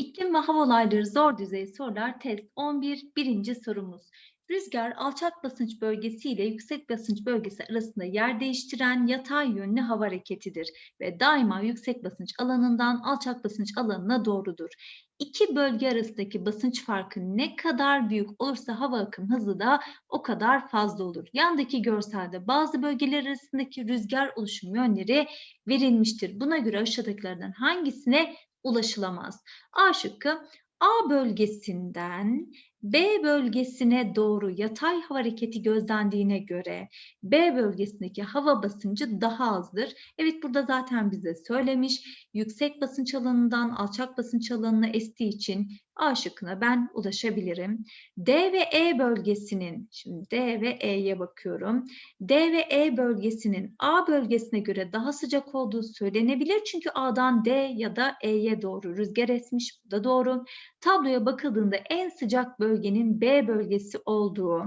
İklim ve hava olayları zor düzey sorular test 11 birinci sorumuz. Rüzgar alçak basınç bölgesi ile yüksek basınç bölgesi arasında yer değiştiren yatay yönlü hava hareketidir ve daima yüksek basınç alanından alçak basınç alanına doğrudur. İki bölge arasındaki basınç farkı ne kadar büyük olursa hava akım hızı da o kadar fazla olur. Yandaki görselde bazı bölgeler arasındaki rüzgar oluşum yönleri verilmiştir. Buna göre aşağıdakilerden hangisine ulaşılamaz? A şıkkı A bölgesinden B bölgesine doğru yatay hava hareketi gözlendiğine göre B bölgesindeki hava basıncı daha azdır. Evet burada zaten bize söylemiş. Yüksek basınç alanından alçak basınç alanına estiği için A şıkkına ben ulaşabilirim. D ve E bölgesinin, şimdi D ve E'ye bakıyorum. D ve E bölgesinin A bölgesine göre daha sıcak olduğu söylenebilir. Çünkü A'dan D ya da E'ye doğru rüzgar esmiş. Bu da doğru. Tabloya bakıldığında en sıcak bölgenin B bölgesi olduğu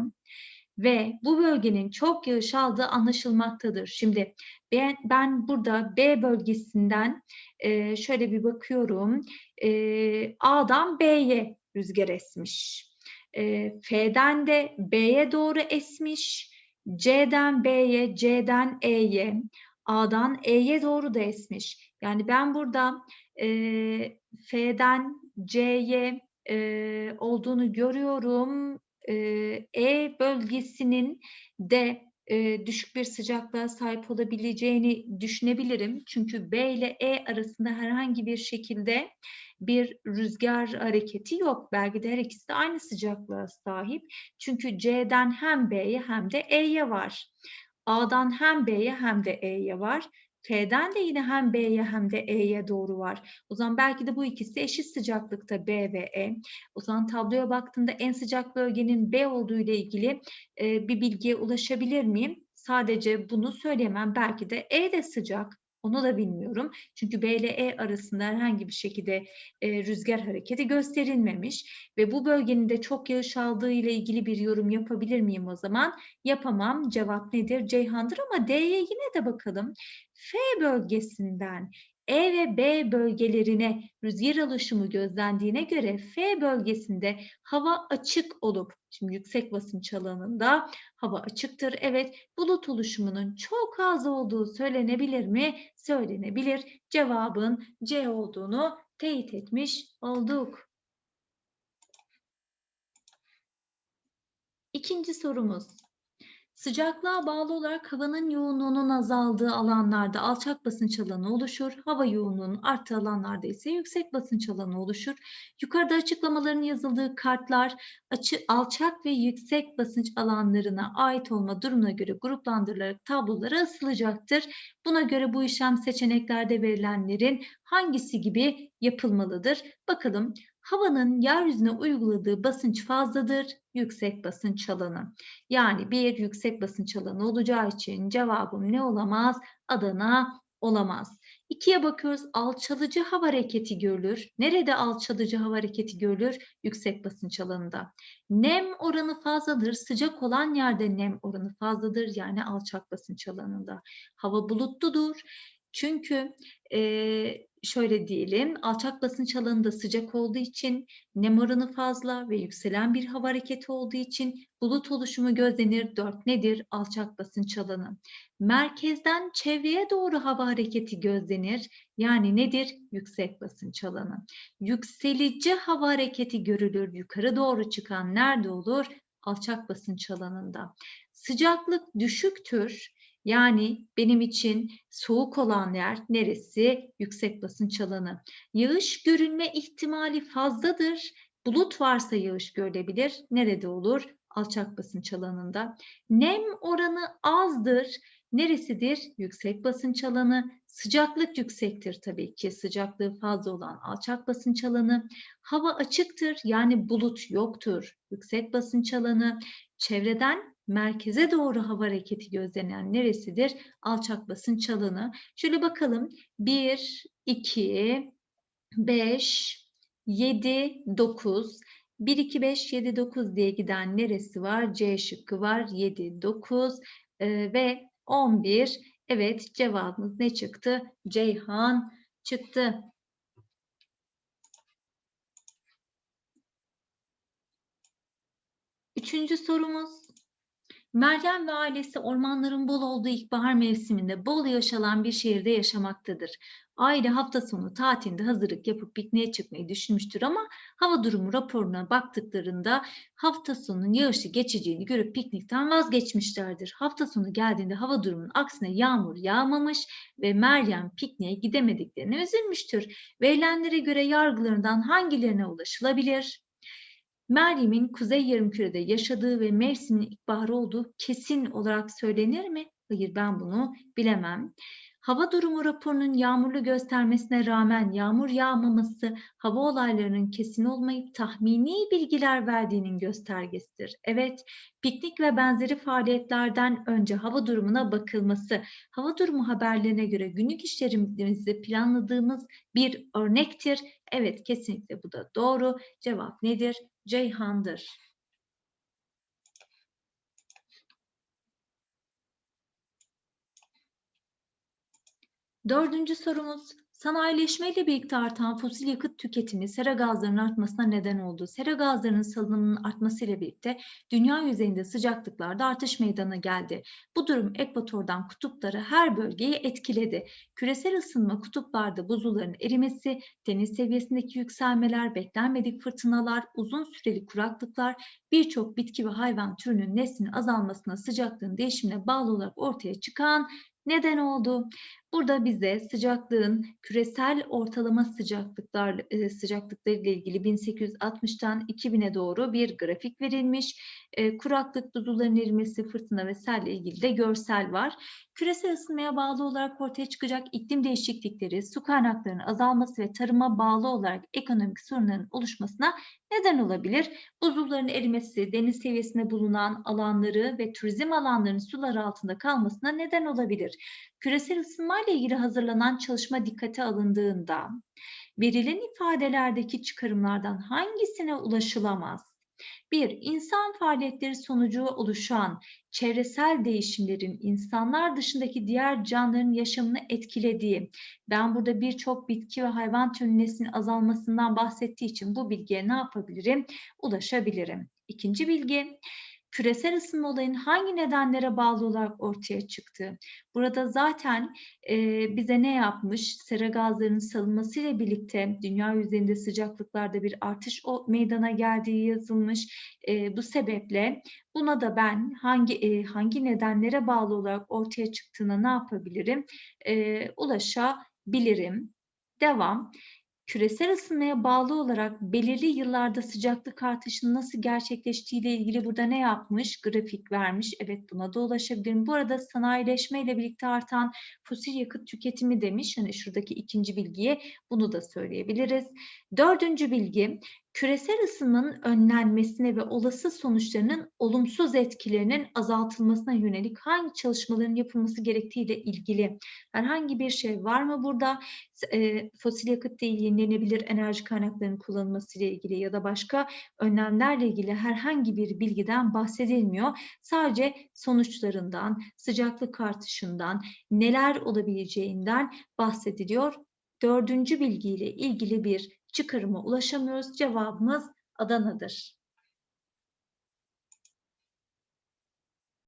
ve bu bölgenin çok yağış aldığı anlaşılmaktadır. Şimdi ben, ben burada B bölgesinden e, şöyle bir bakıyorum. E, A'dan B'ye rüzgar esmiş. E, F'den de B'ye doğru esmiş. C'den B'ye, C'den E'ye, A'dan E'ye doğru da esmiş. Yani ben burada e, F'den C'ye e, olduğunu görüyorum. E, e bölgesinin de e, düşük bir sıcaklığa sahip olabileceğini düşünebilirim. Çünkü B ile E arasında herhangi bir şekilde bir rüzgar hareketi yok. Belki de her ikisi de aynı sıcaklığa sahip. Çünkü C'den hem B'ye hem de E'ye var. A'dan hem B'ye hem de E'ye var. F'den de yine hem B'ye hem de E'ye doğru var. O zaman belki de bu ikisi eşit sıcaklıkta B ve E. O zaman tabloya baktığımda en sıcak bölgenin B olduğu ile ilgili e, bir bilgiye ulaşabilir miyim? Sadece bunu söyleyemem. Belki de E de sıcak. Onu da bilmiyorum. Çünkü B ile E arasında herhangi bir şekilde e, rüzgar hareketi gösterilmemiş ve bu bölgenin de çok yağış aldığı ile ilgili bir yorum yapabilir miyim o zaman? Yapamam. Cevap nedir? Ceyhan'dır ama D'ye yine de bakalım. F bölgesinden e ve B bölgelerine rüzgar alışımı gözlendiğine göre F bölgesinde hava açık olup, şimdi yüksek basınç alanında hava açıktır. Evet, bulut oluşumunun çok az olduğu söylenebilir mi? Söylenebilir. Cevabın C olduğunu teyit etmiş olduk. İkinci sorumuz. Sıcaklığa bağlı olarak havanın yoğunluğunun azaldığı alanlarda alçak basınç alanı oluşur. Hava yoğunluğunun arttığı alanlarda ise yüksek basınç alanı oluşur. Yukarıda açıklamaların yazıldığı kartlar açı, alçak ve yüksek basınç alanlarına ait olma durumuna göre gruplandırılarak tablolara asılacaktır. Buna göre bu işlem seçeneklerde verilenlerin hangisi gibi yapılmalıdır? Bakalım havanın yeryüzüne uyguladığı basınç fazladır, yüksek basınç alanı. Yani bir yüksek basınç alanı olacağı için cevabım ne olamaz? Adana olamaz. İkiye bakıyoruz. Alçalıcı hava hareketi görülür. Nerede alçalıcı hava hareketi görülür? Yüksek basınç alanında. Nem oranı fazladır. Sıcak olan yerde nem oranı fazladır. Yani alçak basınç alanında. Hava bulutludur. Çünkü e, şöyle diyelim, alçak basınç alanında sıcak olduğu için, nem oranı fazla ve yükselen bir hava hareketi olduğu için bulut oluşumu gözlenir. Dört nedir? Alçak basınç alanı. Merkezden çevreye doğru hava hareketi gözlenir. Yani nedir? Yüksek basınç alanı. Yükselici hava hareketi görülür. Yukarı doğru çıkan nerede olur? Alçak basınç alanında. Sıcaklık düşüktür yani benim için soğuk olan yer neresi? Yüksek basınç alanı. Yağış görünme ihtimali fazladır. Bulut varsa yağış görülebilir. Nerede olur? Alçak basınç alanında. Nem oranı azdır. Neresidir? Yüksek basınç alanı. Sıcaklık yüksektir tabii ki. Sıcaklığı fazla olan alçak basınç alanı. Hava açıktır yani bulut yoktur. Yüksek basınç alanı. Çevreden merkeze doğru hava hareketi gözlenen neresidir? Alçak basınç alanı. Şöyle bakalım. 1, 2, 5, 7, 9. 1, 2, 5, 7, 9 diye giden neresi var? C şıkkı var. 7, 9 ee, ve 11. Evet cevabımız ne çıktı? Ceyhan çıktı. Üçüncü sorumuz Meryem ve ailesi ormanların bol olduğu ilkbahar mevsiminde bol yaşanan bir şehirde yaşamaktadır. Aile hafta sonu tatilinde hazırlık yapıp pikniğe çıkmayı düşünmüştür ama hava durumu raporuna baktıklarında hafta sonunun yağışlı geçeceğini görüp piknikten vazgeçmişlerdir. Hafta sonu geldiğinde hava durumunun aksine yağmur yağmamış ve Meryem pikniğe gidemediklerine üzülmüştür. Verilenlere göre yargılarından hangilerine ulaşılabilir? Meryem'in kuzey yarımkürede yaşadığı ve mevsimin ilkbaharı olduğu kesin olarak söylenir mi? Hayır ben bunu bilemem. Hava durumu raporunun yağmurlu göstermesine rağmen yağmur yağmaması hava olaylarının kesin olmayıp tahmini bilgiler verdiğinin göstergesidir. Evet, piknik ve benzeri faaliyetlerden önce hava durumuna bakılması, hava durumu haberlerine göre günlük işlerimizi planladığımız bir örnektir. Evet, kesinlikle bu da doğru. Cevap nedir? Ceyhan'dır. Dördüncü sorumuz. Sanayileşmeyle birlikte artan fosil yakıt tüketimi sera gazlarının artmasına neden oldu. Sera gazlarının salınımının artmasıyla birlikte dünya yüzeyinde sıcaklıklarda artış meydana geldi. Bu durum ekvatordan kutuplara her bölgeyi etkiledi. Küresel ısınma kutuplarda buzulların erimesi, deniz seviyesindeki yükselmeler, beklenmedik fırtınalar, uzun süreli kuraklıklar birçok bitki ve hayvan türünün neslinin azalmasına, sıcaklığın değişimine bağlı olarak ortaya çıkan neden oldu. Burada bize sıcaklığın küresel ortalama sıcaklıklar e, sıcaklıkları ile ilgili 1860'tan 2000'e doğru bir grafik verilmiş. E, kuraklık, buzulların erimesi, fırtına ve selle ilgili de görsel var. Küresel ısınmaya bağlı olarak ortaya çıkacak iklim değişiklikleri, su kaynaklarının azalması ve tarıma bağlı olarak ekonomik sorunların oluşmasına neden olabilir. Buzulların erimesi, deniz seviyesinde bulunan alanları ve turizm alanlarının sular altında kalmasına neden olabilir. Küresel ısınma ile ilgili hazırlanan çalışma dikkate alındığında verilen ifadelerdeki çıkarımlardan hangisine ulaşılamaz? Bir, insan faaliyetleri sonucu oluşan çevresel değişimlerin insanlar dışındaki diğer canlıların yaşamını etkilediği, ben burada birçok bitki ve hayvan türünesinin azalmasından bahsettiği için bu bilgiye ne yapabilirim? Ulaşabilirim. İkinci bilgi, küresel ısınma olayının hangi nedenlere bağlı olarak ortaya çıktığı. Burada zaten e, bize ne yapmış? Sera gazlarının salınmasıyla birlikte dünya yüzeyinde sıcaklıklarda bir artış o meydana geldiği yazılmış. E, bu sebeple buna da ben hangi e, hangi nedenlere bağlı olarak ortaya çıktığına ne yapabilirim? E, ulaşabilirim. Devam küresel ısınmaya bağlı olarak belirli yıllarda sıcaklık artışının nasıl gerçekleştiği ile ilgili burada ne yapmış? Grafik vermiş. Evet buna da ulaşabilirim. Bu arada sanayileşme ile birlikte artan fosil yakıt tüketimi demiş. Hani şuradaki ikinci bilgiye bunu da söyleyebiliriz. Dördüncü bilgi küresel ısınmanın önlenmesine ve olası sonuçlarının olumsuz etkilerinin azaltılmasına yönelik hangi çalışmaların yapılması gerektiği ile ilgili herhangi bir şey var mı burada? E, fosil yakıt değil yenilenebilir enerji kaynaklarının kullanılması ile ilgili ya da başka önlemlerle ilgili herhangi bir bilgiden bahsedilmiyor. Sadece sonuçlarından, sıcaklık artışından, neler olabileceğinden bahsediliyor. Dördüncü bilgiyle ilgili bir çıkarıma ulaşamıyoruz. Cevabımız Adana'dır.